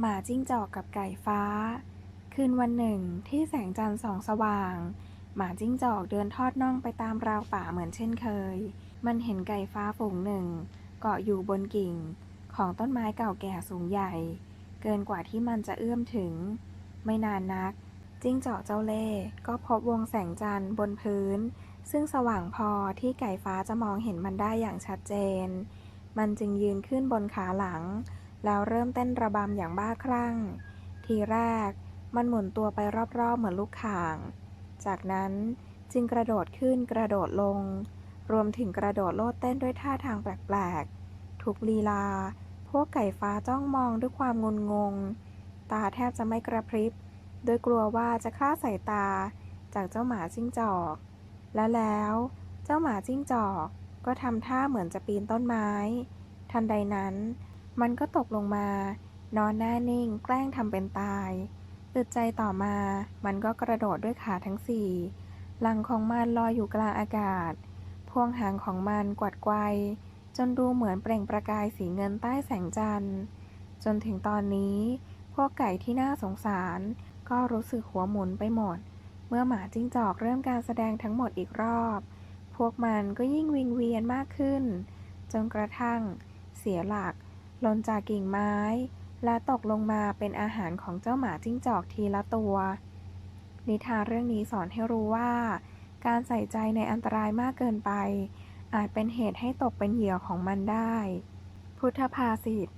หมาจิ้งจอกกับไก่ฟ้า คืนวันหนึ่งที่แสงจันทร์ส่องสว่าง หมาจิ้งจอกเดินทอดน่องไปตามราวป่าเหมือนเช่นเคย มันเห็นไก่ฟ้าฝูงหนึ่ง เกาะอยู่บนกิ่ง ของต้นไม้เก่าแก่สูงใหญ่ เกินกว่าที่มันจะเอื้อมถึง ไม่นานนัก จิ้งจอกเจ้าเล่ก็พบวงแสงจันทร์บนพื้น ซึ่งสว่างพอที่ไก่ฟ้าจะมองเห็นมันได้อย่างชัดเจน มันจึงยืนขึ้นบนขาหลัง แล้วเริ่มเต้นระบำอย่างบ้าคลั่ง ทีแรกมันหมุนตัวไปรอบๆเหมือนลูกข่าง จากนั้นจึงกระโดดขึ้นกระโดดลง รวมถึงกระโดดโลดเต้นด้วยท่าทางแปลกๆ ทุกลีลา พวกไก่ฟ้าจ้องมองด้วยความงุนงง ตาแทบจะไม่กระพริบ โดยกลัวว่าจะคลาดสายตาจากเจ้าหมาจิ้งจอก และแล้วเจ้าหมาจิ้งจอกก็ทำท่าเหมือนจะปีนต้นไม้ ทันใดนั้น มันก็ตกลงมา นอนแน่นิ่ง แกล้งทำเป็นตายอึดใจต่อมา มันก็กระโดดด้วยขาทั้งสี่หลังของมันลอยอยู่กลางอากาศ พวงหางของมันกวัดไกวจนดูเหมือนเปล่งประกายสีเงินใต้แสงจันทร์ จนถึงตอนนี้ พวกไก่ที่น่าสงสาร ก็รู้สึกหัวหมุนไปหมด เมื่อหมาจิ้งจอกเริ่มการแสดงทั้งหมดอีกรอบ พวกมันก็ยิ่งวิงเวียนมากขึ้น จนกระทั่งเสียหลัก หล่นจากกิ่งไม้ และตกลงมาเป็นอาหารของเจ้าหมาจิ้งจอกทีละตัว นิทานเรื่องนี้สอนให้รู้ว่า การใส่ใจในอันตรายมากเกินไป อาจเป็นเหตุให้ตกเป็นเหยื่อของมันได้ พุทธภาษิต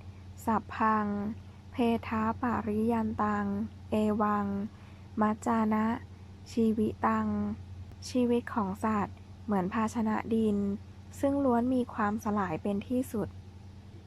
สัพพัง เพทาปาริยันตัง เอวัง มัจจานะ ชีวิตัง ชีวิตของสัตว์ เหมือนภาชนะดิน ซึ่งล้วนมีความสลายเป็นที่สุด